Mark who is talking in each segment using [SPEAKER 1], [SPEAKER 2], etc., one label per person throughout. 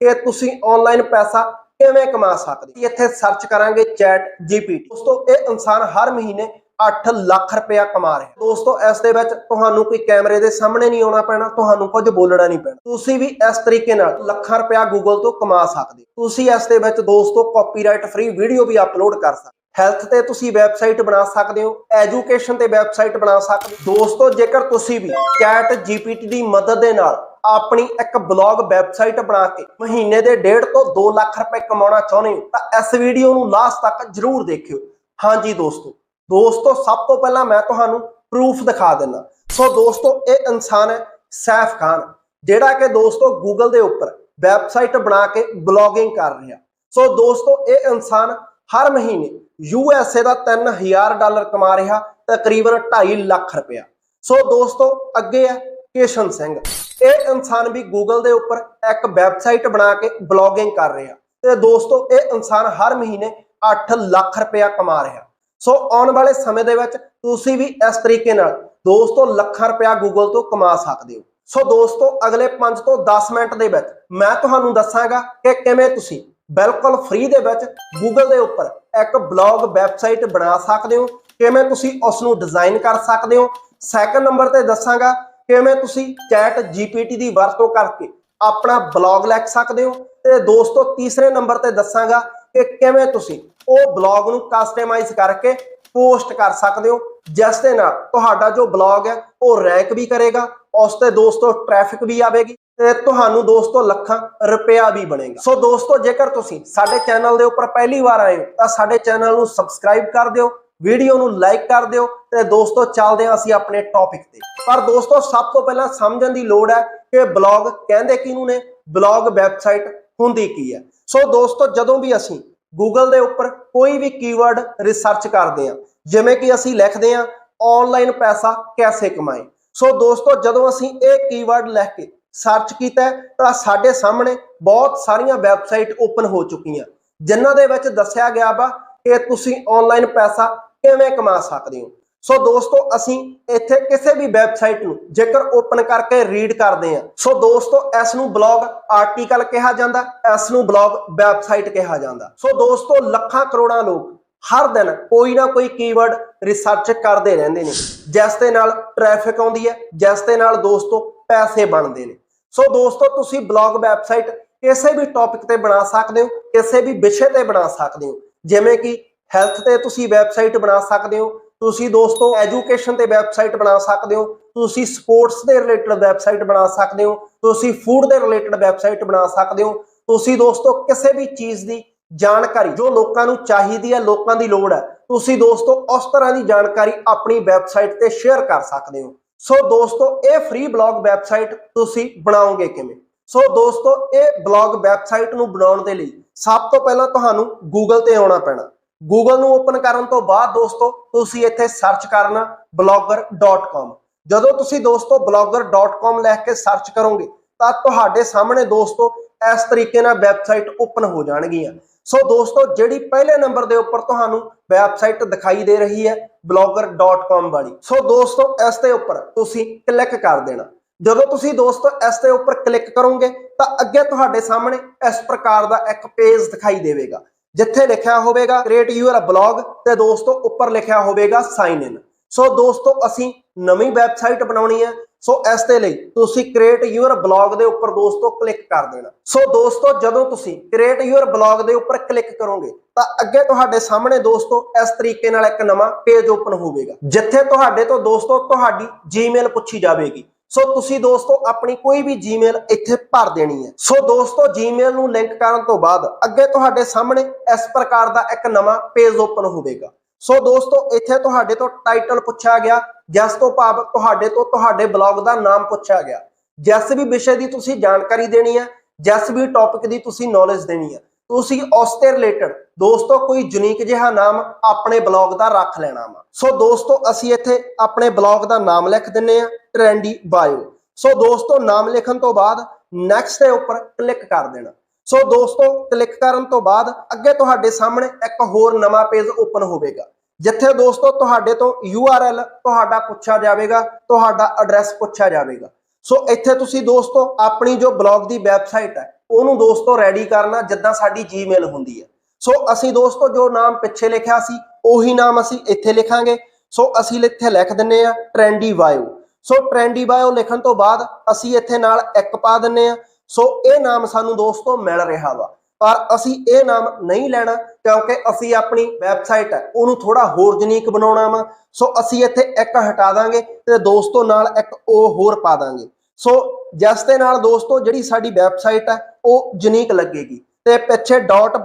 [SPEAKER 1] ਕਿ ਤੁਸੀਂ ਆਨਲਾਈਨ ਪੈਸਾ ਕਿਵੇਂ ਕਮਾ ਸਕਦੇ ਇੱਥੇ ਸਰਚ ਕਰਾਂਗੇ ਚੈਟ ਜੀਪੀਟੀ ਦੋਸਤੋ, ਇਹ ਇਨਸਾਨ ਹਰ ਮਹੀਨੇ 8 ਲੱਖ ਰੁਪਇਆ ਕਮਾ ਰਿਹਾ। ਦੋਸਤੋ, ਇਸ ਦੇ ਵਿੱਚ ਤੁਹਾਨੂੰ ਕੋਈ ਕੈਮਰੇ ਦੇ ਸਾਹਮਣੇ ਨਹੀਂ ਆਉਣਾ ਪੈਣਾ, ਤੁਹਾਨੂੰ ਕੁਝ ਬੋਲਣਾ ਨਹੀਂ ਪੈਣਾ। ਤੁਸੀਂ ਵੀ ਇਸ ਤਰੀਕੇ ਨਾਲ ਲੱਖਾਂ ਰੁਪਇਆ ਗੂਗਲ ਤੋਂ ਕਮਾ ਸਕਦੇ ਹੋ। ਤੁਸੀਂ ਇਸ ਦੇ ਵਿੱਚ ਦੋਸਤੋ ਕਾਪੀਰਾਈਟ ਫ੍ਰੀ ਵੀਡੀਓ ਵੀ ਅਪਲੋਡ ਕਰ ਸਕਦੇ ਹੋ। ਹੈਲਥ ਤੇ ਤੁਸੀਂ ਵੈਬਸਾਈਟ ਬਣਾ ਸਕਦੇ ਹੋ ਐਜੂਕੇਸ਼ਨ ਤੇ ਵੈਬਸਾਈਟ ਬਣਾ ਸਕਦੇ ਹੋ। ਦੋਸਤੋ, ਜੇਕਰ ਤੁਸੀਂ ਵੀ ਚੈਟ ਜੀਪੀਟੀ ਦੀ ਮਦਦ ਦੇ ਨਾਲ ਆਪਣੀ ਇੱਕ ਬਲੌਗ ਵੈਬਸਾਈਟ ਬਣਾ ਕੇ ਮਹੀਨੇ ਦੇ 1.5 ਤੋਂ 2 ਲੱਖ ਰੁਪਏ ਕਮਾਉਣਾ ਚਾਹੁੰਦੇ ਹੋ, ਤਾਂ ਇਸ ਵੀਡੀਓ ਨੂੰ ਲਾਸਟ ਤੱਕ ਜਰੂਰ ਦੇਖਿਓ। ਹਾਂਜੀ ਦੋਸਤੋ ਦੋਸਤੋ, ਸਭ ਤੋਂ ਪਹਿਲਾਂ ਮੈਂ ਤੁਹਾਨੂੰ ਪ੍ਰੂਫ ਦਿਖਾ ਦਿੰਦਾ। ਸੋ ਦੋਸਤੋ, ਇਹ ਇਨਸਾਨ ਹੈ ਸੈਫ ਖਾਨ, ਜਿਹੜਾ ਕਿ ਦੋਸਤੋ ਗੂਗਲ ਦੇ ਉੱਪਰ ਵੈਬਸਾਈਟ ਬਣਾ ਕੇ ਬਲੌਗਿੰਗ ਕਰ ਰਿਹਾ। ਸੋ ਦੋਸਤੋ, ਇਹ ਇਨਸਾਨ ਹਰ ਮਹੀਨੇ ਯੂ ਐਸ ਏ ਦਾ 3000 ਡਾਲਰ ਕਮਾ ਰਿਹਾ, ਤਕਰੀਬਨ 2.5 ਲੱਖ ਰੁਪਇਆ। ਸੋ ਦੋਸਤੋ, ਅੱਗੇ ਹੈ ਕੇਸ਼ਨ ਸਿੰਘ। ਇਹ ਇਨਸਾਨ ਵੀ ਗੂਗਲ ਦੇ ਉੱਪਰ ਇੱਕ ਵੈਬਸਾਈਟ ਬਣਾ ਕੇ ਬਲੌਗਿੰਗ ਕਰ ਰਿਹਾ। ਤੇ ਦੋਸਤੋ, ਇਹ ਇਨਸਾਨ ਹਰ ਮਹੀਨੇ 8 ਲੱਖ ਰੁਪਇਆ ਕਮਾ ਰਿਹਾ। ਸੋ ਆਉਣ ਵਾਲੇ ਸਮੇਂ ਦੇ ਵਿੱਚ ਤੁਸੀਂ ਵੀ ਇਸ ਤਰੀਕੇ ਨਾਲ ਦੋਸਤੋ ਲੱਖਾਂ ਰੁਪਇਆ ਗੂਗਲ ਤੋਂ ਕਮਾ ਸਕਦੇ ਹੋ। ਸੋ ਦੋਸਤੋ, ਅਗਲੇ 5 ਤੋਂ 10 ਮਿੰਟ ਦੇ ਵਿੱਚ ਮੈਂ ਤੁਹਾਨੂੰ ਦੱਸਾਂਗਾ ਕਿ ਕਿਵੇਂ ਤੁਸੀਂ ਬਿਲਕੁਲ ਫ੍ਰੀ ਦੇ ਵਿੱਚ ਗੂਗਲ ਦੇ ਉੱਪਰ ਇੱਕ ਬਲੌਗ ਵੈਬਸਾਈਟ ਬਣਾ ਸਕਦੇ ਹੋ, ਕਿਵੇਂ ਤੁਸੀਂ ਉਸ ਨੂੰ ਡਿਜ਼ਾਈਨ ਕਰ ਸਕਦੇ ਹੋ। ਸੈਕੰਡ ਨੰਬਰ ਤੇ ਦੱਸਾਂਗਾ ਕਿਵੇਂ ਤੁਸੀਂ ਚੈਟ ਜੀਪੀਟੀ ਦੀ ਵਰਤੋਂ ਕਰਕੇ ਆਪਣਾ ਬਲੌਗ ਲਿਖ ਸਕਦੇ ਹੋ? ਤੇ ਦੋਸਤੋ, ਤੀਸਰੇ ਨੰਬਰ ਤੇ ਦੱਸਾਂਗਾ ਕਿ ਕਿਵੇਂ ਤੁਸੀਂ ਉਹ ਬਲੌਗ ਨੂੰ ਕਸਟਮਾਈਜ਼ ਕਰਕੇ ਪੋਸਟ ਕਰ ਸਕਦੇ ਹੋ, ਜਿਸ ਦੇ ਨਾਲ ਤੁਹਾਡਾ ਜੋ ਬਲੌਗ ਹੈ, ਉਹ ਰੈਂਕ ਵੀ ਕਰੇਗਾ, ਉਸ ਤੇ ਦੋਸਤੋ ਟ੍ਰੈਫਿਕ ਵੀ ਆਵੇਗੀ ਤੇ ਤੁਹਾਨੂੰ ਦੋਸਤੋ ਲੱਖਾਂ ਰੁਪਇਆ ਵੀ ਬਣੇਗਾ। ਸੋ ਦੋਸਤੋ, ਜੇਕਰ ਤੁਸੀਂ ਸਾਡੇ ਚੈਨਲ ਦੇ ਉੱਪਰ ਪਹਿਲੀ ਵਾਰ ਆਏ ਹੋ, ਤਾਂ ਸਾਡੇ ਚੈਨਲ ਨੂੰ ਸਬਸਕ੍ਰਾਈਬ ਕਰ ਦਿਓ ਵੀਡੀਓ ਨੂੰ ਲਾਈਕ ਕਰ ਦਿਓ ਤੇ ਦੋਸਤੋ, ਚੱਲਦੇ ਹਾਂ ਅਸੀਂ ਆਪਣੇ ਟੌਪਿਕ ਤੇ। ਪਰ ਦੋਸਤੋ, ਸਭ ਤੋਂ ਪਹਿਲਾਂ ਸਮਝਣ ਦੀ ਲੋੜ ਹੈ ਕਿ ਬਲੌਗ ਕਹਿੰਦੇ ਕਿਹਨੂੰ ਨੇ? ਬਲੌਗ ਵੈਬਸਾਈਟ ਹੁੰਦੀ ਕੀ ਹੈ? ਸੋ ਦੋਸਤੋ, ਜਦੋਂ ਵੀ ਅਸੀਂ ਗੂਗਲ ਦੇ ਉੱਪਰ ਕੋਈ ਵੀ ਕੀਵਰਡ ਰਿਸਰਚ ਕਰਦੇ ਹਾਂ, ਜਿਵੇਂ ਕਿ ਅਸੀਂ ਲਿਖਦੇ ਹਾਂ ਆਨਲਾਈਨ ਪੈਸਾ ਕੈਸੇ ਕਮਾਏ? ਸੋ ਦੋਸਤੋ, ਜਦੋਂ ਅਸੀਂ ਇਹ ਕੀਵਰਡ ਲਿਖ ਕੇ ਸਰਚ ਕੀਤਾ ਤਾਂ ਸਾਡੇ ਸਾਹਮਣੇ ਬਹੁਤ ਸਾਰੀਆਂ ਵੈਬਸਾਈਟ ਓਪਨ ਹੋ ਚੁੱਕੀਆਂ, ਜਿਨ੍ਹਾਂ ਦੇ ਵਿੱਚ ਦੱਸਿਆ ਗਿਆ ਵਾ ਕਿ ਤੁਸੀਂ ਆਨਲਾਈਨ ਪੈਸਾ ਕਿਵੇਂ ਕਮਾ ਸਕਦੇ ਹੋ। ਸੋ ਦੋਸਤੋ, ਅਸੀਂ ਇੱਥੇ ਕਿਸੇ ਵੀ ਵੈਬਸਾਈਟ ਨੂੰ ਜੇਕਰ ਓਪਨ ਕਰਕੇ ਰੀਡ ਕਰਦੇ ਹਾਂ, ਸੋ ਦੋਸਤੋ, ਇਸ ਨੂੰ ਬਲੌਗ ਆਰਟੀਕਲ ਕਿਹਾ ਜਾਂਦਾ, ਇਸ ਨੂੰ ਬਲੌਗ ਵੈਬਸਾਈਟ ਕਿਹਾ ਜਾਂਦਾ। ਸੋ ਦੋਸਤੋ, ਲੱਖਾਂ ਕਰੋੜਾਂ ਲੋਕ ਹਰ ਦਿਨ ਕੋਈ ਨਾ ਕੋਈ ਕੀਵਰਡ ਰਿਸਰਚ ਕਰਦੇ ਰਹਿੰਦੇ ਨੇ, ਜਿਸ ਦੇ ਨਾਲ ਟ੍ਰੈਫਿਕ ਆਉਂਦੀ ਹੈ, ਜਿਸ ਦੇ ਨਾਲ ਦੋਸਤੋ ਪੈਸੇ ਬਣਦੇ ਨੇ। ਸੋ ਦੋਸਤੋ, ਤੁਸੀਂ ਬਲੌਗ ਵੈਬਸਾਈਟ ਕਿਸੇ ਵੀ ਟੌਪਿਕ ਤੇ ਬਣਾ ਸਕਦੇ ਹੋ, ਕਿਸੇ ਵੀ ਵਿਸ਼ੇ ਤੇ ਬਣਾ ਸਕਦੇ ਹੋ। ਜਿਵੇਂ ਕਿ ਹੈਲਥ ਤੇ ਤੁਸੀਂ ਵੈਬਸਾਈਟ ਬਣਾ ਸਕਦੇ ਹੋ ਤੁਸੀਂ ਦੋਸਤੋ ਐਜੂਕੇਸ਼ਨ ਤੇ ਵੈਬਸਾਈਟ ਬਣਾ ਸਕਦੇ ਹੋ, ਤੁਸੀਂ ਸਪੋਰਟਸ ਦੇ ਰਿਲੇਟਡ ਵੈਬਸਾਈਟ ਬਣਾ ਸਕਦੇ ਹੋ, ਤੁਸੀਂ ਫੂਡ ਦੇ ਰਿਲੇਟਡ ਵੈਬਸਾਈਟ ਬਣਾ ਸਕਦੇ ਹੋ, ਤੁਸੀਂ ਦੋਸਤੋ ਕਿਸੇ ਵੀ ਚੀਜ਼ ਦੀ ਜਾਣਕਾਰੀ, ਜੋ ਲੋਕਾਂ ਨੂੰ ਚਾਹੀਦੀ ਹੈ, ਲੋਕਾਂ ਦੀ ਲੋੜ ਹੈ, ਤੁਸੀਂ ਦੋਸਤੋ ਉਸ ਤਰ੍ਹਾਂ ਦੀ ਜਾਣਕਾਰੀ ਆਪਣੀ ਵੈਬਸਾਈਟ ਤੇ ਸ਼ੇਅਰ ਕਰ ਸਕਦੇ ਹੋ। ਸੋ ਦੋਸਤੋ ਇਹ ਫ੍ਰੀ ਬਲੌਗ ਵੈਬਸਾਈਟ ਤੁਸੀਂ ਬਣਾਓਗੇ ਕਿਵੇਂ? ਸੋ ਦੋਸਤੋ ਇਹ ਬਲੌਗ ਵੈਬਸਾਈਟ ਨੂੰ ਬਣਾਉਣ ਦੇ ਲਈ ਸਭ ਤੋਂ ਪਹਿਲਾਂ ਤੁਹਾਨੂੰ ਗੂਗਲ ਤੇ ਆਉਣਾ ਪੈਣਾ। ਗੂਗਲ ਨੂੰ ਓਪਨ ਕਰਨ ਤੋਂ ਬਾਅਦ ਦੋਸਤੋ, ਤੁਸੀਂ ਇੱਥੇ ਸਰਚ ਕਰਨਾ blogger.com ਜਦੋਂ ਤੁਸੀਂ ਦੋਸਤੋ blogger.com ਲਿਖ ਕੇ ਸਰਚ ਕਰੋਗੇ, ਤਾਂ ਤੁਹਾਡੇ ਸਾਹਮਣੇ ਦੋਸਤੋ ਇਸ ਤਰੀਕੇ ਨਾਲ ਵੈਬਸਾਈਟ ਓਪਨ ਹੋ ਜਾਣਗੀਆਂ। ਸੋ ਦੋਸਤੋ, ਜਿਹੜੀ ਪਹਿਲੇ ਨੰਬਰ ਦੇ ਉੱਪਰ ਤੁਹਾਨੂੰ ਵੈਬਸਾਈਟ ਦਿਖਾਈ ਦੇ ਰਹੀ ਹੈ blogger.com ਵਾਲੀ। ਸੋ ਦੋਸਤੋ, ਇਸ ਦੇ ਉੱਪਰ ਤੁਸੀਂ ਕਲਿੱਕ ਕਰ ਦੇਣਾ। ਜਦੋਂ ਤੁਸੀਂ ਦੋਸਤੋ ਇਸ ਦੇ ਉੱਪਰ ਕਲਿੱਕ ਕਰੋਗੇ, ਤਾਂ ਅੱਗੇ ਤੁਹਾਡੇ ਸਾਹਮਣੇ ਇਸ ਪ੍ਰਕਾਰ ਦਾ ਇੱਕ ਪੇਜ ਦਿਖਾਈ ਦੇਵੇਗਾ। ਜਿੱਥੇ ਲਿਖਿਆ ਹੋਵੇਗਾ ਕ੍ਰੀਏਟ ਯੂਅਰ ਬਲੌਗ ਤੇ ਦੋਸਤੋ ਉੱਪਰ ਲਿਖਿਆ ਹੋਵੇਗਾ ਸਾਈਨ ਇਨ ਸੋ ਦੋਸਤੋ ਅਸੀਂ ਨਵੀਂ ਵੈਬਸਾਈਟ ਬਣਾਉਣੀ ਹੈ। ਸੋ ਇਸ ਦੇ ਲਈ ਤੁਸੀਂ ਕ੍ਰੀਏਟ ਯੂਅਰ ਬਲੌਗ ਦੇ ਉੱਪਰ ਦੋਸਤੋ ਕਲਿੱਕ ਕਰ ਦੇਣਾ। ਸੋ ਦੋਸਤੋ ਜਦੋਂ ਤੁਸੀਂ ਕ੍ਰੀਏਟ ਯੂਅਰ ਬਲੌਗ ਦੇ ਉੱਪਰ ਕਲਿੱਕ ਕਰੋਗੇ, ਤਾਂ ਅੱਗੇ ਤੁਹਾਡੇ ਸਾਹਮਣੇ ਦੋਸਤੋ ਇਸ ਤਰੀਕੇ ਨਾਲ ਇੱਕ ਨਵਾਂ ਪੇਜ ਓਪਨ ਹੋਵੇਗਾ। ਜਿੱਥੇ ਤੁਹਾਡੇ ਤੋਂ ਦੋਸਤੋ ਤੁਹਾਡੀ ਜੀਮੇਲ ਪੁੱਛੀ ਜਾਵੇਗੀ। ਸੋ ਤੁਸੀਂ ਦੋਸਤੋ, ਆਪਣੀ ਕੋਈ ਵੀ ਜੀਮੇਲ ਇੱਥੇ ਭਰ ਦੇਣੀ ਹੈ। ਸੋ ਦੋਸਤੋ ਜੀਮੇਲ ਨੂੰ ਲਿੰਕ ਕਰਨ ਤੋਂ ਬਾਅਦ ਅੱਗੇ ਤੁਹਾਡੇ ਸਾਹਮਣੇ ਇਸ ਪ੍ਰਕਾਰ ਦਾ ਇੱਕ ਨਵਾਂ ਪੇਜ ਓਪਨ ਹੋਵੇਗਾ। ਸੋ ਦੋਸਤੋ, ਇੱਥੇ ਤੁਹਾਡੇ ਤੋਂ ਟਾਈਟਲ ਪੁੱਛਿਆ ਗਿਆ, ਜਿਸ ਤੋਂ ਭਾਵ ਤੁਹਾਡੇ ਤੋਂ ਤੁਹਾਡੇ ਬਲੌਗ ਦਾ ਨਾਮ ਪੁੱਛਿਆ ਗਿਆ। ਜਿਸ ਵੀ ਵਿਸ਼ੇ ਦੀ ਤੁਸੀਂ ਜਾਣਕਾਰੀ ਦੇਣੀ ਹੈ, ਜਿਸ ਵੀ ਟੌਪਿਕ ਦੀ ਤੁਸੀਂ ਨੌਲੇਜ ਦੇਣੀ ਹੈ, ਤੁਸੀਂ ਉਸ ਤੇ ਰਿਲੇਟਡ ਦੋਸਤੋ, ਕੋਈ ਯੂਨੀਕ ਜਿਹਾ ਨਾਮ ਆਪਣੇ ਬਲੌਗ ਦਾ ਰੱਖ ਲੈਣਾ ਵਾ। ਸੋ ਦੋਸਤੋ, ਅਸੀਂ ਇੱਥੇ ਆਪਣੇ ਬਲੌਗ ਦਾ ਨਾਮ ਲਿਖ ਦਿੰਨੇ ਆ, ਟ੍ਰੈਂਡੀ ਬਾਇਓ। ਸੋ ਦੋਸਤੋ, ਨਾਮ ਲਿਖਣ ਤੋਂ ਬਾਅਦ ਨੈਕਸਟ ਦੇ ਉੱਪਰ ਕਲਿੱਕ ਕਰ ਦੇਣਾ। ਸੋ ਦੋਸਤੋ ਕਲਿੱਕ ਕਰਨ ਤੋਂ ਬਾਅਦ ਅੱਗੇ ਤੁਹਾਡੇ ਸਾਹਮਣੇ ਇੱਕ ਹੋਰ ਨਵਾਂ ਪੇਜ ਓਪਨ ਹੋਵੇਗਾ, ਜਿੱਥੇ ਦੋਸਤੋ ਤੁਹਾਡੇ ਤੋਂ URL ਤੁਹਾਡਾ ਪੁੱਛਿਆ ਜਾਵੇਗਾ, ਤੁਹਾਡਾ ਐਡਰੈਸ ਪੁੱਛਿਆ ਜਾਵੇਗਾ। ਸੋ ਇੱਥੇ ਤੁਸੀਂ ਦੋਸਤੋ, ਆਪਣੀ ਜੋ ਬਲੌਗ ਦੀ ਵੈਬਸਾਈਟ ਹੈ, ਉਹਨੂੰ ਦੋਸਤੋ ਰੈਡੀ ਕਰਨਾ ਜਿੱਦਾਂ ਸਾਡੀ ਜੀਮੇਲ ਹੁੰਦੀ ਹੈ। ਸੋ ਅਸੀਂ ਦੋਸਤੋ ਜੋ ਨਾਮ ਪਿੱਛੇ ਲਿਖਿਆ ਸੀ, ਉਹੀ ਨਾਮ ਅਸੀਂ ਇੱਥੇ ਲਿਖਾਂਗੇ। ਸੋ ਅਸੀਂ ਇੱਥੇ ਲਿਖ ਦਿੰਨੇ ਆ, trendy bio so trendy bio ਲਿਖਣ ਤੋਂ ਬਾਅਦ ਅਸੀਂ ਇੱਥੇ ਨਾਲ ਇੱਕ ਪਾ ਦਿੰਨੇ ਆ। ਸੋ ਇਹ ਨਾਮ ਸਾਨੂੰ ਦੋਸਤੋ ਮਿਲ ਰਿਹਾ ਵਾ। ਪਰ ਅਸੀਂ ਇਹ ਨਾਮ ਨਹੀਂ ਲੈਣਾ, ਕਿਉਂਕਿ ਅਸੀਂ ਆਪਣੀ ਵੈਬਸਾਈਟ ਹੈ, ਉਹਨੂੰ ਥੋੜਾ ਹੋਰ ਜਨੀਕ ਬਣਾਉਣਾ ਵਾ। ਸੋ ਅਸੀਂ ਇੱਥੇ ਇੱਕ ਹਟਾ ਦਾਂਗੇ ਤੇ ਦੋਸਤੋ ਨਾਲ ਇੱਕ ਉਹ ਹੋਰ ਪਾ ਦਾਂਗੇ। ਸੋ ਜਿਸ ਦੇ ਨਾਲ ਦੋਸਤੋ ਜਿਹੜੀ ਸਾਡੀ ਵੈਬਸਾਈਟ ਹੈ, ਉਹ ਯੂਨੀਕ ਲੱਗੇਗੀ। ਤੇ ਪਿੱਛੇ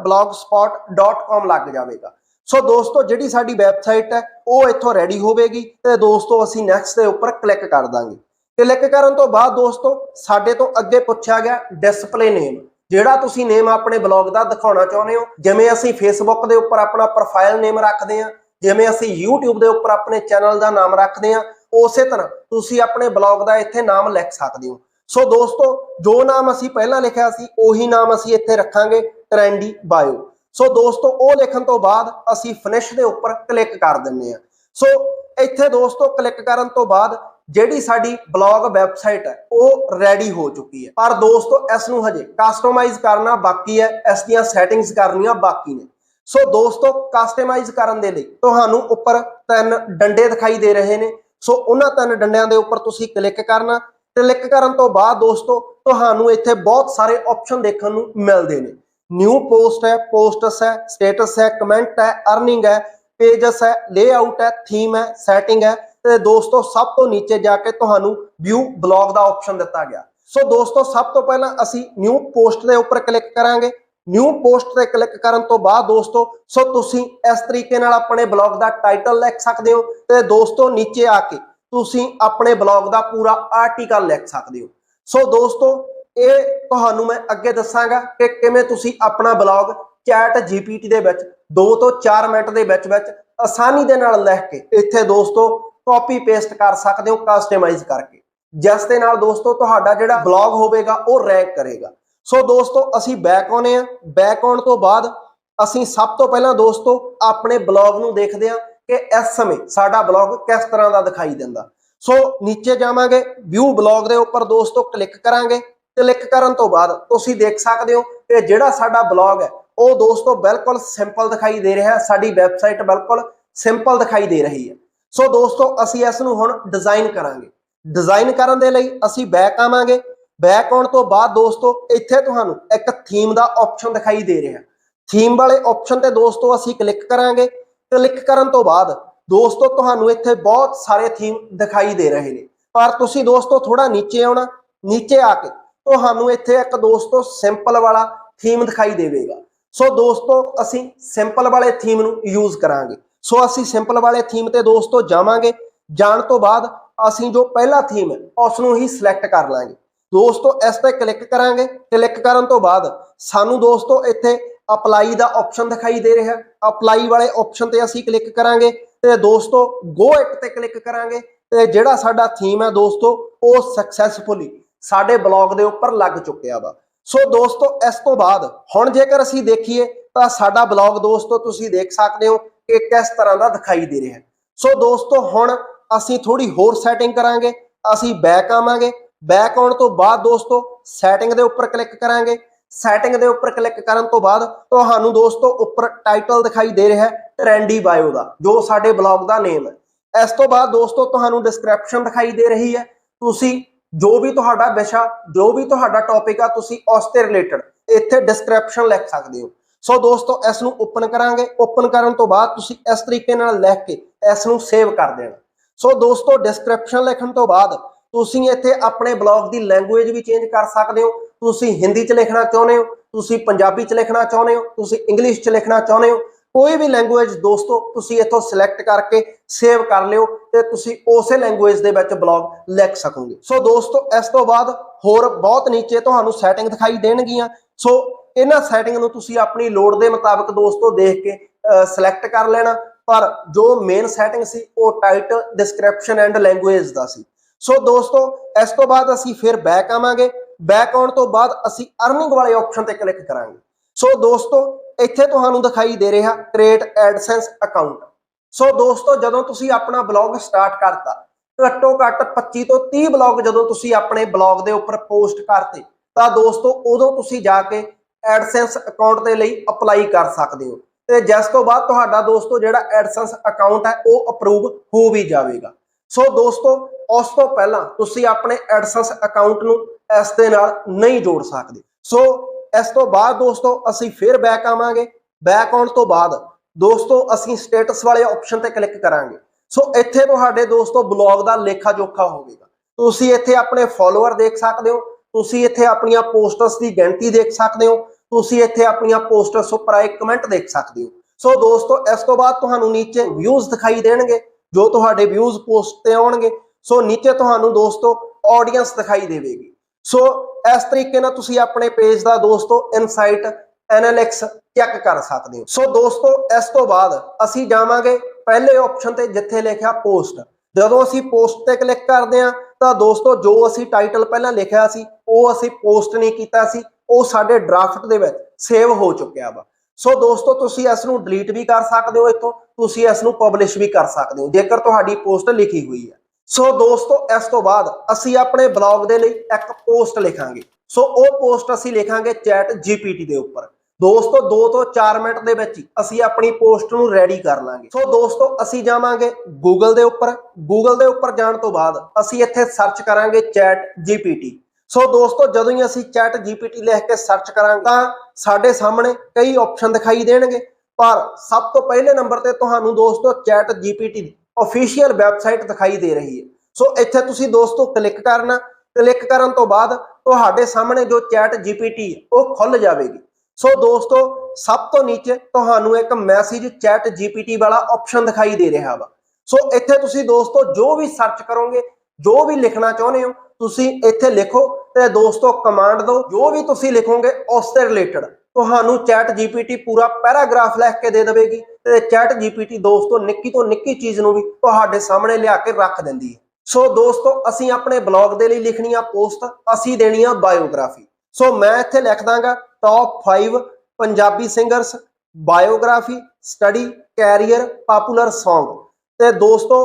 [SPEAKER 1] .blogspot.com ਲੱਗ ਜਾਵੇਗਾ। ਸੋ ਦੋਸਤੋ, ਜਿਹੜੀ ਸਾਡੀ ਵੈਬਸਾਈਟ ਹੈ, ਉਹ ਇੱਥੋਂ ਰੈਡੀ ਹੋਵੇਗੀ ਤੇ ਦੋਸਤੋ, ਅਸੀਂ ਨੈਕਸਟ ਦੇ ਉੱਪਰ ਕਲਿੱਕ ਕਰ ਦਾਂਗੇ। ਕਲਿੱਕ ਕਰਨ ਤੋਂ ਬਾਅਦ ਦੋਸਤੋ, ਸਾਡੇ ਤੋਂ ਅੱਗੇ ਪੁੱਛਿਆ ਗਿਆ ਡਿਸਪਲੇ ਨੇਮ ਜਿਹੜਾ ਤੁਸੀਂ ਨੇਮ ਆਪਣੇ ਬਲੌਗ ਦਾ ਦਿਖਾਉਣਾ ਚਾਹੁੰਦੇ ਹੋ, ਜਿਵੇਂ ਅਸੀਂ ਫੇਸਬੁੱਕ ਦੇ ਉੱਪਰ ਆਪਣਾ ਪ੍ਰੋਫਾਈਲ ਨੇਮ ਰੱਖਦੇ ਹਾਂ, ਜਿਵੇਂ ਅਸੀਂ YouTube ਦੇ ਉੱਪਰ ਆਪਣੇ ਚੈਨਲ ਦਾ ਨਾਮ ਰੱਖਦੇ ਹਾਂ, ਉਸੇ ਤਰ੍ਹਾਂ ਤੁਸੀਂ ਆਪਣੇ ਬਲੌਗ ਦਾ ਇੱਥੇ ਨਾਮ ਲਿਖ ਸਕਦੇ ਹੋ। ਸੋ ਦੋਸਤੋ, ਜੋ ਨਾਮ ਅਸੀਂ ਪਹਿਲਾਂ ਲਿਖਿਆ ਸੀ, ਉਹੀ ਨਾਮ ਅਸੀਂ ਇੱਥੇ ਰੱਖਾਂਗੇ ਟ੍ਰੈਂਡੀ ਬਾਇਓ ਸੋ ਦੋਸਤੋ, ਉਹ ਲਿਖਣ ਤੋਂ ਬਾਅਦ ਅਸੀਂ ਫਿਨਿਸ਼ ਦੇ ਉੱਪਰ ਕਲਿੱਕ ਕਰ ਦਿੰਨੇ ਆ। ਸੋ ਇੱਥੇ ਦੋਸਤੋ ਕਲਿੱਕ ਕਰਨ ਤੋਂ ਬਾਅਦ ਜਿਹੜੀ ਸਾਡੀ ਬਲੌਗ ਵੈਬਸਾਈਟ ਹੈ, ਉਹ ਰੈਡੀ ਹੋ ਚੁੱਕੀ ਹੈ। ਪਰ ਦੋਸਤੋ, ਇਸ ਨੂੰ ਹਜੇ ਕਸਟਮਾਈਜ਼ ਕਰਨਾ ਬਾਕੀ ਹੈ, ਇਸ ਦੀਆਂ ਸੈਟਿੰਗਸ ਕਰਨੀਆਂ ਬਾਕੀ ਨੇ। ਸੋ ਦੋਸਤੋ ਕਸਟਮਾਈਜ਼ ਕਰਨ ਦੇ ਲਈ ਤੁਹਾਨੂੰ ਉੱਪਰ ਤਿੰਨ ਡੰਡੇ ਦਿਖਾਈ ਦੇ ਰਹੇ ਨੇ। ਸੋ ਉਹਨਾਂ ਤਿੰਨ ਡੰਡਿਆਂ ਦੇ ਉੱਪਰ ਤੁਸੀਂ ਕਲਿੱਕ ਕਰਨਾ। ਕਲਿੱਕ ਕਰਨ ਤੋਂ ਬਾਅਦ ਦੋਸਤੋ, ਤੁਹਾਨੂੰ ਇੱਥੇ ਬਹੁਤ ਸਾਰੇ ਆਪਸ਼ਨ ਦੇਖਣ ਨੂੰ ਮਿਲਦੇ ਨੇ। ਨਿਊ ਪੋਸਟ ਹੈ ਪੋਸਟਸ ਹੈ ਸਟੇਟਸ ਹੈ ਕਮੈਂਟ ਹੈ ਅਰਨਿੰਗ ਹੈ ਪੇਜਸ ਹੈ ਲੇਆਊਟ ਹੈ ਥੀਮ ਹੈ ਸੈਟਿੰਗ ਹੈ। ਤੇ ਦੋਸਤੋ, ਸਭ ਤੋਂ ਨੀਚੇ ਜਾ ਕੇ ਤੁਹਾਨੂੰ ਵਿਊ ਬਲੌਗ ਦਾ ਆਪਸ਼ਨ ਦਿੱਤਾ ਗਿਆ। ਸੋ ਦੋਸਤੋ, ਸਭ ਤੋਂ ਪਹਿਲਾਂ ਅਸੀਂ ਨਿਊ ਪੋਸਟ ਦੇ ਉੱਪਰ ਕਲਿੱਕ ਕਰਾਂਗੇ। ਨਿਊ ਪੋਸਟ ਤੇ ਕਲਿੱਕ ਕਰਨ ਤੋਂ ਬਾਅਦ ਦੋਸਤੋ, ਸੋ ਤੁਸੀਂ ਇਸ ਤਰੀਕੇ ਨਾਲ ਆਪਣੇ ਬਲੌਗ ਦਾ ਟਾਈਟਲ ਲਿਖ ਸਕਦੇ ਹੋ। ਤੇ ਦੋਸਤੋ, ਨੀਚੇ ਆ ਕੇ ਤੁਸੀਂ ਆਪਣੇ ਬਲੌਗ ਦਾ ਪੂਰਾ ਆਰਟੀਕਲ ਲਿਖ ਸਕਦੇ ਹੋ। ਸੋ ਦੋਸਤੋ, ਇਹ ਤੁਹਾਨੂੰ ਮੈਂ ਅੱਗੇ ਦੱਸਾਂਗਾ ਕਿ ਕਿਵੇਂ ਤੁਸੀਂ ਆਪਣਾ ਬਲੌਗ ਚੈਟ ਜੀਪੀਟੀ ਦੇ ਵਿੱਚ 2 ਤੋਂ 4 ਮਿੰਟ ਦੇ ਵਿੱਚ ਵਿੱਚ ਆਸਾਨੀ ਦੇ ਨਾਲ ਲਿਖ ਕੇ ਇੱਥੇ ਦੋਸਤੋ ਕਾਪੀ ਪੇਸਟ ਕਰ ਸਕਦੇ ਹੋ ਕਸਟਮਾਈਜ਼ ਕਰਕੇ। ਜਿਸ ਦੇ ਨਾਲ ਦੋਸਤੋ ਤੁਹਾਡਾ ਜਿਹੜਾ ਬਲੌਗ ਹੋਵੇਗਾ, ਉਹ ਰੈਂਕ ਕਰੇਗਾ। ਸੋ ਦੋਸਤੋ, ਅਸੀਂ ਬੈਕ ਆਉਨੇ ਆ। ਬੈਕ ਆਉਣ ਤੋਂ ਬਾਅਦ ਅਸੀਂ ਸਭ ਤੋਂ ਪਹਿਲਾਂ ਦੋਸਤੋ ਆਪਣੇ ਬਲੌਗ ਨੂੰ ਦੇਖਦੇ ਹਾਂ। ਕਿ ਇਸ ਸਮੇਂ ਸਾਡਾ ਬਲੌਗ ਕਿਸ ਤਰ੍ਹਾਂ ਦਾ ਦਿਖਾਈ ਦਿੰਦਾ। ਸੋ ਨੀਚੇ ਜਾਵਾਂਗੇ ਵਿਊ ਬਲੌਗ ਦੇ ਉੱਪਰ ਦੋਸਤੋ ਕਲਿੱਕ ਕਰਾਂਗੇ ਕਲਿੱਕ ਕਰਨ ਤੋਂ ਬਾਅਦ ਤੁਸੀਂ ਦੇਖ ਸਕਦੇ ਹੋ ਕਿ ਜਿਹੜਾ ਸਾਡਾ ਬਲੌਗ ਹੈ, ਉਹ ਦੋਸਤੋ ਬਿਲਕੁਲ ਸਿੰਪਲ ਦਿਖਾਈ ਦੇ ਰਿਹਾ, ਸਾਡੀ ਵੈਬਸਾਈਟ ਬਿਲਕੁਲ ਸਿੰਪਲ ਦਿਖਾਈ ਦੇ ਰਹੀ ਹੈ। ਸੋ ਦੋਸਤੋ ਅਸੀਂ ਇਸ ਨੂੰ ਹੁਣ ਡਿਜ਼ਾਈਨ ਕਰਾਂਗੇ। ਡਿਜ਼ਾਈਨ ਕਰਨ ਦੇ ਲਈ ਅਸੀਂ ਬੈਕ ਆਵਾਂਗੇ। ਬੈਕ ਆਉਣ ਤੋਂ ਬਾਅਦ ਦੋਸਤੋ ਇੱਥੇ ਤੁਹਾਨੂੰ ਇੱਕ ਥੀਮ ਦਾ ਆਪਸ਼ਨ ਦਿਖਾਈ ਦੇ ਰਿਹਾ। ਥੀਮ ਵਾਲੇ ਆਪਸ਼ਨ ਤੇ ਦੋਸਤੋ ਅਸੀਂ ਕਲਿੱਕ ਕਰਾਂਗੇ। ਕਲਿੱਕ ਕਰਨ ਤੋਂ ਬਾਅਦ ਦੋਸਤੋ, ਤੁਹਾਨੂੰ ਇੱਥੇ ਬਹੁਤ ਸਾਰੇ ਥੀਮ ਦਿਖਾਈ ਦੇ ਰਹੇ ਨੇ। ਪਰ ਤੁਸੀਂ ਦੋਸਤੋ ਥੋੜਾ ਨੀਚੇ ਆਉਣਾ, ਨੀਚੇ ਆ ਕੇ ਤੁਹਾਨੂੰ ਇੱਥੇ ਇੱਕ ਦੋਸਤੋ ਸਿੰਪਲ ਵਾਲਾ ਥੀਮ ਦਿਖਾਈ ਦੇਵੇਗਾ। ਸੋ ਦੋਸਤੋ, ਅਸੀਂ ਸਿੰਪਲ ਵਾਲੇ ਥੀਮ ਨੂੰ ਯੂਜ਼ ਕਰਾਂਗੇ। ਸੋ ਅਸੀਂ ਸਿੰਪਲ ਵਾਲੇ ਥੀਮ ਤੇ ਦੋਸਤੋ ਜਾਵਾਂਗੇ। ਜਾਣ ਤੋਂ ਬਾਅਦ ਅਸੀਂ ਜੋ ਪਹਿਲਾ ਥੀਮ ਹੈ ਉਸ ਨੂੰ ਹੀ ਸਿਲੈਕਟ ਕਰ ਲਾਂਗੇ। ਦੋਸਤੋ, ਇਸ ਤੇ ਕਲਿੱਕ ਕਰਾਂਗੇ ਕਲਿੱਕ ਕਰਨ ਤੋਂ ਬਾਅਦ ਸਾਨੂੰ ਦੋਸਤੋ ਇੱਥੇ ਅਪਲਾਈ ਦਾ ਆਪਸ਼ਨ ਦਿਖਾਈ ਦੇ ਰਿਹਾ। ਅਪਲਾਈ ਵਾਲੇ ਆਪਸ਼ਨ ਤੇ ਅਸੀਂ ਕਲਿੱਕ ਕਰਾਂਗੇ ਤੇ ਦੋਸਤੋ ਗੋ ਇਟ ਤੇ ਕਲਿੱਕ ਕਰਾਂਗੇ ਤੇ ਜਿਹੜਾ ਸਾਡਾ ਥੀਮ ਹੈ ਦੋਸਤੋ, ਉਹ ਸਕਸੈਸਫੁਲੀ ਸਾਡੇ ਬਲੌਗ ਦੇ ਉੱਪਰ ਲੱਗ ਚੁੱਕਿਆ ਵਾ। ਸੋ ਦੋਸਤੋ, ਇਸ ਤੋਂ ਬਾਅਦ ਹੁਣ ਜੇਕਰ ਅਸੀਂ ਦੇਖੀਏ ਤਾਂ ਸਾਡਾ ਬਲੌਗ ਦੋਸਤੋ, ਤੁਸੀਂ ਦੇਖ ਸਕਦੇ ਹੋ ਕਿ ਕਿਸ ਤਰ੍ਹਾਂ ਦਾ ਦਿਖਾਈ ਦੇ ਰਿਹਾ। ਸੋ ਦੋਸਤੋ, ਹੁਣ ਅਸੀਂ ਥੋੜੀ ਹੋਰ ਸੈਟਿੰਗ ਕਰਾਂਗੇ, ਅਸੀਂ ਬੈਕ ਆਵਾਂਗੇ। ਬੈਕ ਆਉਣ ਤੋਂ ਬਾਅਦ ਦੋਸਤੋ ਸੈਟਿੰਗ ਦੇ ਉੱਪਰ ਕਲਿੱਕ ਕਰਾਂਗੇ। ਸੈਟਿੰਗ ਦੇ ਉੱਪਰ ਕਲਿੱਕ ਕਰਨ ਤੋਂ ਬਾਅਦ ਤੁਹਾਨੂੰ ਦੋਸਤੋ ਉੱਪਰ ਟਾਈਟਲ ਦਿਖਾਈ ਦੇ ਰਿਹਾ ਹੈ ਟ੍ਰੈਂਡੀ ਬਾਇਓ ਦਾ, ਜੋ ਸਾਡੇ ਬਲੌਗ ਦਾ ਨੇਮ ਹੈ। ਇਸ ਤੋਂ ਬਾਅਦ ਦੋਸਤੋ ਤੁਹਾਨੂੰ ਡਿਸਕ੍ਰਿਪਸ਼ਨ ਦਿਖਾਈ ਦੇ ਰਹੀ ਹੈ। ਤੁਸੀਂ ਜੋ ਵੀ ਤੁਹਾਡਾ ਵਿਸ਼ਾ, ਜੋ ਵੀ ਤੁਹਾਡਾ ਟੌਪਿਕ ਆ, ਤੁਸੀਂ ਉਸ ਤੇ ਰਿਲੇਟਡ ਇੱਥੇ ਡਿਸਕ੍ਰਿਪਸ਼ਨ ਲਿਖ ਸਕਦੇ ਹੋ। ਸੋ ਦੋਸਤੋ ਇਸ ਨੂੰ ਓਪਨ ਕਰਾਂਗੇ। ਓਪਨ ਕਰਨ ਤੋਂ ਬਾਅਦ ਤੁਸੀਂ ਇਸ ਤਰੀਕੇ ਨਾਲ ਲਿਖ ਕੇ ਇਸ ਨੂੰ ਸੇਵ ਕਰ ਦੇਣਾ। ਸੋ ਦੋਸਤੋ ਡਿਸਕ੍ਰਿਪਸ਼ਨ ਲਿਖਣ ਤੋਂ ਬਾਅਦ ਤੁਸੀਂ ਇੱਥੇ ਆਪਣੇ ਬਲੌਗ ਦੀ ਲੈਂਗੁਏਜ ਵੀ ਚੇਂਜ ਕਰ ਸਕਦੇ ਹੋ। ਤੁਸੀਂ ਹਿੰਦੀ 'ਚ ਲਿਖਣਾ ਚਾਹੁੰਦੇ ਹੋ, ਤੁਸੀਂ ਪੰਜਾਬੀ 'ਚ ਲਿਖਣਾ ਚਾਹੁੰਦੇ ਹੋ, ਤੁਸੀਂ ਇੰਗਲਿਸ਼ 'ਚ ਲਿਖਣਾ ਚਾਹੁੰਦੇ ਹੋ, ਕੋਈ ਵੀ ਲੈਂਗੁਏਜ ਦੋਸਤੋ ਤੁਸੀਂ ਇੱਥੋਂ ਸਿਲੈਕਟ ਕਰਕੇ ਸੇਵ ਕਰ ਲਿਓ ਤੇ ਤੁਸੀਂ ਉਸੇ ਲੈਂਗੁਏਜ ਦੇ ਵਿੱਚ ਬਲੌਗ ਲਿਖ ਸਕੋਗੇ। ਸੋ ਦੋਸਤੋ ਇਸ ਤੋਂ ਬਾਅਦ ਹੋਰ ਬਹੁਤ ਨੀਚੇ ਤੁਹਾਨੂੰ ਸੈਟਿੰਗ ਦਿਖਾਈ ਦੇਣਗੀਆਂ। ਸੋ ਇਹਨਾਂ ਸੈਟਿੰਗ ਨੂੰ ਤੁਸੀਂ ਆਪਣੀ ਲੋੜ ਦੇ ਮੁਤਾਬਕ ਦੋਸਤੋ ਦੇਖ ਕੇ ਸਿਲੈਕਟ ਕਰ ਲੈਣਾ। ਪਰ ਜੋ ਮੇਨ ਸੈਟਿੰਗ ਸੀ, ਉਹ ਟਾਈਟਲ ਡਿਸਕ੍ਰਿਪਸ਼ਨ ਐਂਡ ਲੈਂਗੁਏਜ ਦਾ ਸੀ। ਸੋ ਦੋਸਤੋ ਇਸ ਤੋਂ ਬਾਅਦ ਅਸੀਂ ਫਿਰ ਬੈਕ ਆਵਾਂਗੇ। ਬੈਕ ਆਉਣ ਤੋਂ ਬਾਅਦ ਅਸੀਂ ਅਰਨਿੰਗ ਵਾਲੇ ਆਪਸ਼ਨ ਤੇ ਕਲਿੱਕ ਕਰਾਂਗੇ। ਸੋ ਦੋਸਤੋ, ਇੱਥੇ ਤੁਹਾਨੂੰ ਦਿਖਾਈ ਦੇ ਰਿਹਾ ਕ੍ਰੀਏਟ ਐਡਸੈਂਸ ਅਕਾਊਂਟ ਸੋ ਦੋਸਤੋ, ਜਦੋਂ ਤੁਸੀਂ ਆਪਣਾ ਬਲੌਗ ਸਟਾਰਟ ਕਰਤਾ, ਘੱਟੋ ਘੱਟ 25 ਤੋਂ 30 ਬਲੌਗ ਜਦੋਂ ਤੁਸੀਂ ਆਪਣੇ ਬਲੌਗ ਦੇ ਉੱਪਰ ਪੋਸਟ ਕਰਤੇ, ਤਾਂ ਦੋਸਤੋ, ਉਦੋਂ ਤੁਸੀਂ ਜਾ ਕੇ ਐਡਸੈਂਸ ਅਕਾਊਂਟ ਦੇ ਲਈ ਅਪਲਾਈ ਕਰ ਸਕਦੇ ਹੋ। ਤੇ ਜਿਸ ਤੋਂ ਬਾਅਦ ਤੁਹਾਡਾ ਦੋਸਤੋ, ਜਿਹੜਾ ਐਡਸੈਂਸ ਅਕਾਊਂਟ ਹੈ, ਉਹ ਅਪਰੂਵ ਹੋ ਵੀ ਜਾਵੇਗਾ। ਸੋ ਦੋਸਤੋ, ਉਸ ਤੋਂ ਪਹਿਲਾਂ ਤੁਸੀਂ ਆਪਣੇ ਐਡਸੈਂਸ ਅਕਾਊਂਟ ਨੂੰ ਇਸ ਦੇ ਨਾਲ ਨਹੀਂ ਜੋੜ ਸਕਦੇ। ਸੋ ਇਸ ਤੋਂ ਬਾਅਦ ਦੋਸਤੋ, ਅਸੀਂ ਫਿਰ ਬੈਕ ਆਵਾਂਗੇ। ਬੈਕ ਆਉਣ ਤੋਂ ਬਾਅਦ ਦੋਸਤੋ, ਅਸੀਂ ਸਟੇਟਸ ਵਾਲੇ ਆਪਸ਼ਨ ਤੇ ਕਲਿੱਕ ਕਰਾਂਗੇ। ਸੋ ਇੱਥੇ ਤੁਹਾਡੇ ਦੋਸਤੋ ਬਲੌਗ ਦਾ ਲੇਖਾ ਜੋਖਾ ਹੋਵੇਗਾ। ਤੁਸੀਂ ਇੱਥੇ ਆਪਣੇ ਫਾਲੋਅਰ ਦੇਖ ਸਕਦੇ ਹੋ। ਤੁਸੀਂ ਇੱਥੇ ਆਪਣੀਆਂ ਪੋਸਟਰਸ ਦੀ ਗਿਣਤੀ ਦੇਖ ਸਕਦੇ ਹੋ। ਤੁਸੀਂ ਇੱਥੇ ਆਪਣੀਆਂ ਪੋਸਟਰਸ ਉੱਪਰ ਆਏ ਕਮੈਂਟ ਦੇਖ ਸਕਦੇ ਹੋ। ਸੋ ਦੋਸਤੋ, ਇਸ ਤੋਂ ਬਾਅਦ ਤੁਹਾਨੂੰ ਨੀਚੇ ਵਿਊਜ਼ ਦਿਖਾਈ ਦੇਣਗੇ, ਜੋ ਤੁਹਾਡੇ ਵਿਊਜ਼ ਪੋਸਟ ਤੇ ਆਉਣਗੇ। ਸੋ ਨੀਚੇ ਤੁਹਾਨੂੰ ਦੋਸਤੋ ਆਡੀਅנס ਦਿਖਾਈ ਦੇਵੇਗੀ। ਸੋ ਇਸ ਤਰੀਕੇ ਨਾਲ ਤੁਸੀਂ ਆਪਣੇ ਪੇਜ ਦਾ ਦੋਸਤੋ ਇਨਸਾਈਟ ਐਨਾਲਿਕਸ ਚੈੱਕ ਕਰ ਸਕਦੇ ਹੋ। ਸੋ ਦੋਸਤੋ, ਇਸ ਤੋਂ ਬਾਅਦ ਅਸੀਂ ਜਾਵਾਂਗੇ ਪਹਿਲੇ ਆਪਸ਼ਨ ਤੇ ਜਿੱਥੇ ਲਿਖਿਆ ਪੋਸਟ ਜਦੋਂ ਅਸੀਂ ਪੋਸਟ ਤੇ ਕਲਿੱਕ ਕਰਦੇ ਹਾਂ, ਤਾਂ ਦੋਸਤੋ ਜੋ ਅਸੀਂ ਟਾਈਟਲ ਪਹਿਲਾਂ ਲਿਖਿਆ ਸੀ, ਉਹ ਅਸੀਂ ਪੋਸਟ ਨਹੀਂ ਕੀਤਾ ਸੀ, ਉਹ ਸਾਡੇ ਡਰਾਫਟ ਦੇ ਵਿੱਚ ਸੇਵ ਹੋ ਚੁੱਕਿਆ ਵਾ। ਸੋ ਦੋਸਤੋ, ਤੁਸੀਂ ਇਸ ਨੂੰ ਡਿਲੀਟ ਵੀ ਕਰ ਸਕਦੇ ਹੋ ਇੱਥੋਂ, ਤੁਸੀਂ ਇਸ ਨੂੰ ਪਬਲਿਸ਼ ਵੀ ਕਰ ਸਕਦੇ ਹੋ, ਜੇਕਰ ਤੁਹਾਡੀ ਪੋਸਟ ਲਿਖੀ ਹੋਈ ਹੈ। ਸੋ ਦੋਸਤੋ, ਇਸ ਤੋਂ ਬਾਅਦ ਅਸੀਂ ਆਪਣੇ ਬਲੌਗ ਦੇ ਲਈ ਇੱਕ ਪੋਸਟ ਲਿਖਾਂਗੇ। ਸੋ ਉਹ ਪੋਸਟ ਅਸੀਂ ਲਿਖਾਂਗੇ ਚੈਟ ਜੀਪੀਟੀ ਦੇ ਉੱਪਰ। ਦੋਸਤੋ 2 ਤੋਂ 4 ਮਿੰਟ ਦੇ ਵਿੱਚ ਹੀ ਅਸੀਂ ਆਪਣੀ ਪੋਸਟ ਨੂੰ ਰੈਡੀ ਕਰ ਲਾਂਗੇ। ਸੋ ਦੋਸਤੋ, ਅਸੀਂ ਜਾਵਾਂਗੇ ਗੂਗਲ ਦੇ ਉੱਪਰ। ਗੂਗਲ ਦੇ ਉੱਪਰ ਜਾਣ ਤੋਂ ਬਾਅਦ ਅਸੀਂ ਇੱਥੇ ਸਰਚ ਕਰਾਂਗੇ ਚੈਟ ਜੀਪੀਟੀ। ਸੋ ਦੋਸਤੋ, ਜਦੋਂ ਹੀ ਅਸੀਂ ਚੈਟ ਜੀਪੀਟੀ ਲਿਖ ਕੇ ਸਰਚ ਕਰਾਂਗੇ, ਤਾਂ ਸਾਡੇ ਸਾਹਮਣੇ ਕਈ ਆਪਸ਼ਨ ਦਿਖਾਈ ਦੇਣਗੇ। ਪਰ ਸਭ ਤੋਂ ਪਹਿਲੇ ਨੰਬਰ ਤੇ ਤੁਹਾਨੂੰ ਦੋਸਤੋ ਚੈਟ ਜੀਪੀਟੀ ਦੀ ਅਫੀਸ਼ੀਅਲ ਵੈਬਸਾਈਟ ਦਿਖਾਈ ਦੇ ਰਹੀ ਹੈ। ਸੋ ਇੱਥੇ ਤੁਸੀਂ ਦੋਸਤੋ ਕਲਿੱਕ ਕਰਨਾ ਕਲਿੱਕ ਕਰਨ ਤੋਂ ਬਾਅਦ ਤੁਹਾਡੇ ਸਾਹਮਣੇ ਜੋ ਚੈਟ ਜੀਪੀਟੀ ਉਹ ਖੁੱਲ ਜਾਵੇਗੀ। ਸੋ ਦੋਸਤੋ, ਸਭ ਤੋਂ ਨੀਚੇ ਤੁਹਾਨੂੰ ਇੱਕ ਮੈਸੇਜ ਚੈਟ ਜੀਪੀਟੀ ਵਾਲਾ ਆਪਸ਼ਨ ਦਿਖਾਈ ਦੇ ਰਿਹਾ ਵਾ। ਸੋ ਇੱਥੇ ਤੁਸੀਂ ਦੋਸਤੋ ਜੋ ਵੀ ਸਰਚ ਕਰੋਗੇ, ਜੋ ਵੀ ਲਿਖਣਾ ਚਾਹੁੰਦੇ ਹੋ ਤੁਸੀਂ ਇੱਥੇ ਲਿਖੋ ਤੇ ਦੋਸਤੋ ਕਮਾਂਡ ਦਿਓ। ਜੋ ਵੀ ਤੁਸੀਂ ਲਿਖੋਗੇ, ਉਸ ਦੇ ਰਿਲੇਟਡ ਤੁਹਾਨੂੰ ਚੈਟ ਜੀਪੀਟੀ ਪੂਰਾ ਪੈਰਾਗ੍ਰਾਫ ਲਿਖ ਕੇ ਦੇ ਦੇਵੇਗੀ ਤੇ ਚੈਟ ਜੀਪੀਟੀ ਦੋਸਤੋ ਨਿੱਕੀ ਤੋਂ ਨਿੱਕੀ ਚੀਜ਼ ਨੂੰ ਵੀ ਤੁਹਾਡੇ ਸਾਹਮਣੇ ਲਿਆ ਕੇ ਰੱਖ ਦਿੰਦੀ ਹੈ। ਸੋ ਦੋਸਤੋ, ਅਸੀਂ ਆਪਣੇ ਬਲੌਗ ਦੇ ਲਈ ਲਿਖਣੀ ਆ ਪੋਸਟ ਅਸੀਂ ਦੇਣੀ ਆ ਬਾਇਓਗ੍ਰਾਫੀ ਸੋ ਮੈਂ ਇੱਥੇ ਲਿਖ ਦਾਂਗਾ top 5 Punjabi singers biography study career popular Song ਤੇ ਦੋਸਤੋ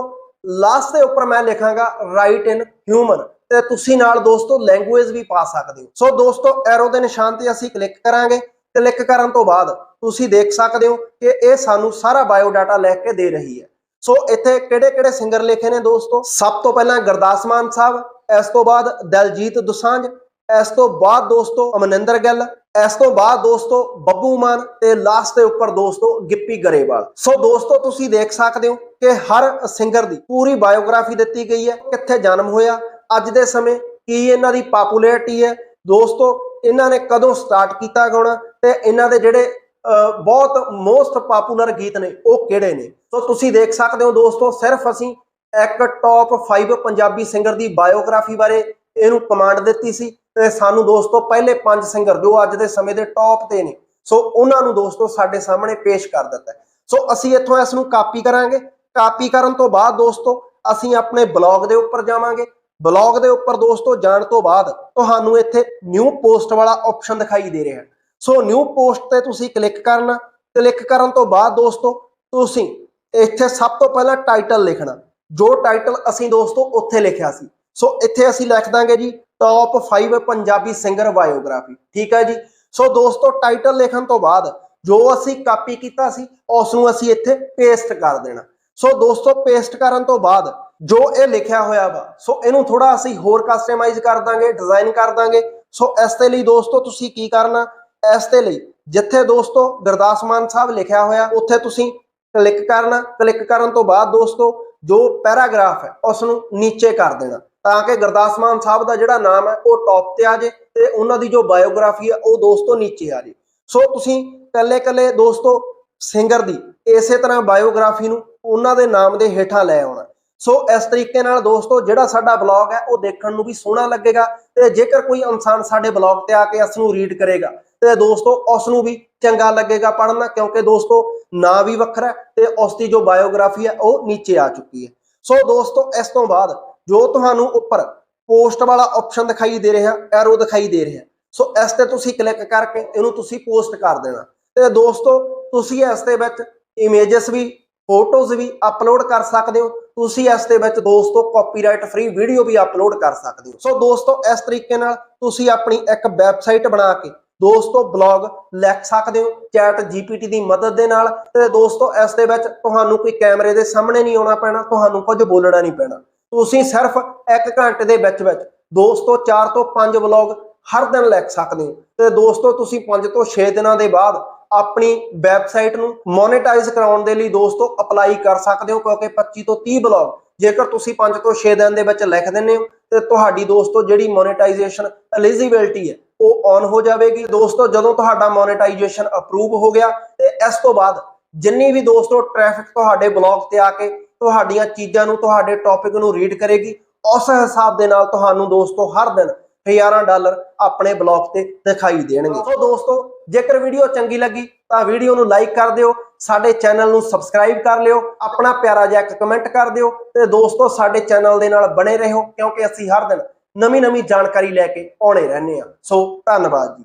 [SPEAKER 1] ਲਾਸਟ ਦੇ ਉੱਪਰ ਮੈਂ ਲਿਖਾਂਗਾ ਰਾਈਟ ਇਨ ਹਿਊਮਨ ਤੇ ਤੁਸੀਂ ਨਾਲ ਦੋਸਤੋ ਲੈਂਗੁਏਜ ਵੀ ਪਾ ਸਕਦੇ ਹੋ। ਸੋ ਦੋਸਤੋ ਐਰੋ ਦੇ ਨਿਸ਼ਾਨ ਤੇ ਅਸੀਂ ਕਲਿੱਕ ਕਰਾਂਗੇ। ਕਲਿੱਕ ਕਰਨ ਤੋਂ ਬਾਅਦ ਤੁਸੀਂ ਦੇਖ ਸਕਦੇ ਹੋ ਕਿ ਇਹ ਸਾਨੂੰ ਸਾਰਾ ਬਾਇਓ ਡਾਟਾ ਲੈ ਕੇ ਦੇ ਰਹੀ ਹੈ। ਸੋ ਇੱਥੇ ਕਿਹੜੇ ਕਿਹੜੇ ਸਿੰਗਰ ਲਿਖੇ ਨੇ ਦੋਸਤੋ? ਸਭ ਤੋਂ ਪਹਿਲਾਂ ਗੁਰਦਾਸ ਮਾਨ ਸਾਹਿਬ, ਇਸ ਤੋਂ ਬਾਅਦ ਦਲਜੀਤ ਦੁਸਾਂਝ, ਇਸ ਤੋਂ ਬਾਅਦ ਦੋਸਤੋ ਅਮਨਿੰਦਰ ਗਿੱਲ, ਇਸ ਤੋਂ ਬਾਅਦ ਦੋਸਤੋ ਬੱਬੂ ਮਾਨ ਤੇ ਲਾਸਟ ਦੇ ਉੱਪਰ ਦੋਸਤੋ ਗਿੱਪੀ ਗਰੇਵਾਲ। ਸੋ ਦੋਸਤੋ, ਤੁਸੀਂ ਦੇਖ ਸਕਦੇ ਹੋ ਕਿ ਹਰ ਸਿੰਗਰ ਦੀ ਪੂਰੀ ਬਾਇਓਗ੍ਰਾਫੀ ਦਿੱਤੀ ਗਈ ਹੈ, ਕਿੱਥੇ ਜਨਮ ਹੋਇਆ ਅੱਜ ਦੇ ਸਮੇਂ ਕੀ ਇਹਨਾਂ ਦੀ ਪਪੂਲੈਰਿਟੀ ਹੈ? ਦੋਸਤੋ ਇਹਨਾਂ ਨੇ ਕਦੋਂ ਸਟਾਰਟ ਕੀਤਾ ਗਾਉਣਾ ਤੇ ਇਹਨਾਂ ਦੇ ਜਿਹੜੇ ਅਹ, ਬਹੁਤ ਮੋਸਟ ਪਪੂਲਰ ਗੀਤ ਨੇ ਉਹ ਕਿਹੜੇ ਨੇ? ਸੋ ਤੁਸੀਂ ਦੇਖ ਸਕਦੇ ਹੋ ਦੋਸਤੋ ਸਿਰਫ ਅਸੀਂ ਇੱਕ ਟੌਪ 5 ਪੰਜਾਬੀ ਸਿੰਗਰ ਦੀ ਬਾਇਓਗ੍ਰਾਫੀ ਬਾਰੇ ਇਹਨੂੰ ਕਮਾਂਡ ਦਿੱਤੀ ਸੀ ਤੇ ਸਾਨੂੰ ਦੋਸਤੋ ਪਹਿਲੇ ਪੰਜ ਸਿੰਗਰ ਜੋ ਅੱਜ ਦੇ ਸਮੇਂ ਦੇ ਟੌਪ ਤੇ ਨੇ ਸੋ ਉਹਨਾਂ ਨੂੰ ਦੋਸਤੋ ਸਾਡੇ ਸਾਹਮਣੇ ਪੇਸ਼ ਕਰ ਦਿੱਤਾ ਸੋ ਅਸੀਂ ਇੱਥੋਂ ਇਸ ਨੂੰ ਕਾਪੀ ਕਰਾਂਗੇ। ਕਾਪੀ ਕਰਨ ਤੋਂ ਬਾਅਦ ਦੋਸਤੋ ਅਸੀਂ ਆਪਣੇ ਬਲੌਗ ਦੇ ਉੱਪਰ ਜਾਵਾਂਗੇ। ਬਲੌਗ ਦੇ ਉੱਪਰ ਦੋਸਤੋ, ਜਾਣ ਤੋਂ ਬਾਅਦ ਤੁਹਾਨੂੰ ਇੱਥੇ ਨਿਊ ਪੋਸਟ ਵਾਲਾ ਆਪਸ਼ਨ ਦਿਖਾਈ ਦੇ ਰਿਹਾ ਸੋ ਨਿਊ ਪੋਸਟ ਤੇ ਤੁਸੀਂ ਕਲਿੱਕ ਕਰਨਾ। ਕਲਿੱਕ ਕਰਨ ਤੋਂ ਬਾਅਦ ਦੋਸਤੋ, ਤੁਸੀਂ ਇੱਥੇ ਸਭ ਤੋਂ ਪਹਿਲਾਂ ਟਾਈਟਲ ਲਿਖਣਾ। ਜੋ ਟਾਈਟਲ ਅਸੀਂ ਦੋਸਤੋ ਉੱਥੇ ਲਿਖਿਆ ਸੀ। ਸੋ ਇੱਥੇ ਅਸੀਂ ਲਿਖ ਦਾਂਗੇ ਜੀ ਟੌਪ 5 ਪੰਜਾਬੀ ਸਿੰਗਰ ਬਾਇਓਗ੍ਰਾਫੀ ਠੀਕ ਹੈ ਜੀ? ਸੋ ਦੋਸਤੋ ਟਾਈਟਲ ਲਿਖਣ ਤੋਂ ਬਾਅਦ ਜੋ ਅਸੀਂ ਕਾਪੀ ਕੀਤਾ ਸੀ ਉਸ ਨੂੰ ਅਸੀਂ ਇੱਥੇ ਪੇਸਟ ਕਰ ਦੇਣਾ। ਸੋ ਦੋਸਤੋ ਪੇਸਟ ਕਰਨ ਤੋਂ ਬਾਅਦ ਜੋ ਇਹ ਲਿਖਿਆ ਹੋਇਆ ਵਾ, ਸੋ ਇਹਨੂੰ ਥੋੜਾ ਅਸੀਂ ਹੋਰ ਕਸਟਮਾਈਜ਼ ਕਰ ਦਾਂਗੇ ਡਿਜ਼ਾਈਨ ਕਰ ਦਾਂਗੇ। ਸੋ ਇਸ ਦੇ ਲਈ ਦੋਸਤੋ, ਤੁਸੀਂ ਕੀ ਕਰਨਾ? ਇਸ ਦੇ ਲਈ ਜਿੱਥੇ ਦੋਸਤੋ ਗੁਰਦਾਸ ਮਾਨ ਸਾਹਿਬ ਲਿਖਿਆ ਹੋਇਆ, ਉੱਥੇ ਤੁਸੀਂ ਕਲਿੱਕ ਕਰਨਾ। ਕਲਿੱਕ ਕਰਨ ਤੋਂ ਬਾਅਦ ਦੋਸਤੋ, ਜੋ ਪੈਰਾਗ੍ਰਾਫ ਹੈ ਉਸ ਨੂੰ ਨੀਚੇ ਕਰ ਦੇਣਾ। ਤਾਂ ਕਿ ਗੁਰਦਾਸ ਮਾਨ ਸਾਹਿਬ ਦਾ ਜਿਹੜਾ ਨਾਮ ਹੈ, ਉਹ ਟੌਪ ਤੇ ਆ ਜੇ ਤੇ ਉਹਨਾਂ ਦੀ ਜੋ ਬਾਇਓਗ੍ਰਾਫੀ ਹੈ, ਉਹ ਦੋਸਤੋ ਨੀਚੇ ਆ ਜੇ। ਸੋ ਤੁਸੀਂ ਕੱਲੇ ਕੱਲੇ ਦੋਸਤੋ ਸਿੰਗਰ ਦੀ ਇਸੇ ਤਰ੍ਹਾਂ ਬਾਇਓਗ੍ਰਾਫੀ ਨੂੰ ਉਹਨਾਂ ਦੇ ਨਾਮ ਦੇ ਹੇਠਾਂ ਲੈ ਆਉਣਾ। ਸੋ ਇਸ ਤਰੀਕੇ ਨਾਲ ਦੋਸਤੋ ਜਿਹੜਾ ਸਾਡਾ ਬਲੌਗ ਹੈ ਉਹ ਦੇਖਣ ਨੂੰ ਵੀ ਸੋਹਣਾ ਲੱਗੇਗਾ ਤੇ ਜੇਕਰ ਕੋਈ ਇਨਸਾਨ ਸਾਡੇ ਬਲੌਗ ਤੇ ਆ ਕੇ ਇਸ ਨੂੰ ਰੀਡ ਕਰੇਗਾ ਤੇ ਦੋਸਤੋ ਉਸ ਨੂੰ ਵੀ ਚੰਗਾ ਲੱਗੇਗਾ ਪੜ੍ਹਨਾ ਕਿਉਂਕਿ ਦੋਸਤੋ ਨਾਂ ਵੀ ਵੱਖਰਾ ਤੇ ਉਸ ਦੀ ਜੋ ਬਾਇਓਗ੍ਰਾਫੀ ਹੈ ਉਹ ਨੀਚੇ ਆ ਚੁੱਕੀ ਹੈ। ਸੋ ਦੋਸਤੋ ਇਸ ਤੋਂ ਬਾਅਦ ਜੋ ਤੁਹਾਨੂੰ ਉੱਪਰ ਪੋਸਟ ਵਾਲਾ ਆਪਸ਼ਨ ਦਿਖਾਈ ਦੇ ਰਿਹਾ ਐਰੋ ਦਿਖਾਈ ਦੇ ਰਿਹਾ। ਸੋ ਇਸ ਤੇ ਤੁਸੀਂ ਕਲਿੱਕ ਕਰਕੇ ਇਹਨੂੰ ਤੁਸੀਂ ਪੋਸਟ ਕਰ ਦੇਣਾ। ਤੇ ਦੋਸਤੋ ਤੁਸੀਂ ਇਸ ਦੇ ਵਿੱਚ ਇਮੇਜਸ ਵੀ ਫੋਟੋਜ਼ ਵੀ ਅਪਲੋਡ ਕਰ ਸਕਦੇ ਹੋ। ਤੁਸੀਂ ਇਸ ਦੇ ਵਿੱਚ ਦੋਸਤੋ ਕਾਪੀਰਾਈਟ ਫ੍ਰੀ ਵੀਡੀਓ ਵੀ ਅਪਲੋਡ ਕਰ ਸਕਦੇ ਹੋ। ਸੋ ਦੋਸਤੋ, ਇਸ ਤਰੀਕੇ ਨਾਲ ਤੁਸੀਂ ਆਪਣੀ ਇੱਕ ਵੈਬਸਾਈਟ ਬਣਾ ਕੇ ਦੋਸਤੋ ਬਲੌਗ ਲਿਖ ਸਕਦੇ ਹੋ ਚੈਟ ਜੀਪੀਟੀ ਦੀ ਮਦਦ ਦੇ ਨਾਲ। ਤੇ ਦੋਸਤੋ, ਇਸ ਦੇ ਵਿੱਚ ਤੁਹਾਨੂੰ ਕੋਈ ਕੈਮਰੇ ਦੇ ਸਾਹਮਣੇ ਨਹੀਂ ਆਉਣਾ ਪੈਣਾ, ਤੁਹਾਨੂੰ ਕੁਝ ਬੋਲਣਾ ਨਹੀਂ ਪੈਣਾ। ਤੁਸੀਂ ਸਿਰਫ 1 ਘੰਟੇ ਦੇ ਵਿੱਚ ਵਿੱਚ ਦੋਸਤੋ 4 ਤੋਂ 5 ਵਲੌਗ ਹਰ ਦਿਨ ਲਿਖ ਸਕਦੇ ਹੋ। ਤੇ ਦੋਸਤੋ, ਤੁਸੀਂ 5 ਤੋਂ 6 ਦਿਨਾਂ ਦੇ ਬਾਅਦ ਆਪਣੀ ਵੈਬਸਾਈਟ ਨੂੰ ਮੋਨੇਟਾਈਜ਼ ਕਰਾਉਣ ਦੇ ਲਈ ਦੋਸਤੋ ਅਪਲਾਈ ਕਰ ਸਕਦੇ ਹੋ, ਕਿਉਂਕਿ 25 ਤੋਂ 30 ਵਲੌਗ ਜੇਕਰ ਤੁਸੀਂ 5 ਤੋਂ 6 ਦਿਨ ਦੇ ਵਿੱਚ ਲਿਖ ਦਿੰਦੇ ਹੋ, ਤੇ ਤੁਹਾਡੀ ਦੋਸਤੋ ਜਿਹੜੀ ਮੋਨੇਟਾਈਜੇਸ਼ਨ ਐਲੀਜੀਬਿਲਟੀ ਹੈ, ਉਹ ਔਨ ਹੋ ਜਾਵੇਗੀ। ਦੋਸਤੋ ਜਦੋਂ ਤੁਹਾਡਾ ਮੋਨੇਟਾਈਜੇਸ਼ਨ ਅਪਰੂਵ ਹੋ ਗਿਆ, ਤੇ ਇਸ ਤੋਂ ਬਾਅਦ ਜਿੰਨੀ ਵੀ ਦੋਸਤੋ ਟ੍ਰੈਫਿਕ ਤੁਹਾਡੇ ਬਲੌਗ ਤੇ ਆ ਕੇ ਤੁਹਾਡੀਆਂ ਚੀਜ਼ਾਂ ਨੂੰ, ਤੁਹਾਡੇ ਟੌਪਿਕ ਨੂੰ ਰੀਡ ਕਰੇਗੀ, ਉਸ ਹਿਸਾਬ ਦੇ ਨਾਲ ਤੁਹਾਨੂੰ ਦੋਸਤੋ ਹਰ ਦਿਨ ਹਜ਼ਾਰਾਂ ਡਾਲਰ ਆਪਣੇ ਬਲੌਗ ਤੇ ਦਿਖਾਈ ਦੇਣਗੇ। ਸੋ ਦੋਸਤੋ, ਜੇਕਰ ਵੀਡੀਓ ਚੰਗੀ ਲੱਗੀ, ਤਾਂ ਵੀਡੀਓ ਨੂੰ ਲਾਈਕ ਕਰ ਦਿਓ, ਸਾਡੇ ਚੈਨਲ ਨੂੰ ਸਬਸਕ੍ਰਾਈਬ ਕਰ ਲਿਓ, ਆਪਣਾ ਪਿਆਰਾ ਜਿਹਾ ਇੱਕ ਕਮੈਂਟ ਕਰ ਦਿਓ ਤੇ ਦੋਸਤੋ, ਸਾਡੇ ਚੈਨਲ ਦੇ ਨਾਲ ਬਣੇ ਰਹੋ, ਕਿਉਂਕਿ ਅਸੀਂ ਹਰ ਦਿਨ ਨਵੀਂ ਨਵੀਂ ਜਾਣਕਾਰੀ ਲੈ ਕੇ ਆਉਣੇ ਰਹਿੰਦੇ ਹਾਂ। ਸੋ, ਧੰਨਵਾਦ ਜੀ।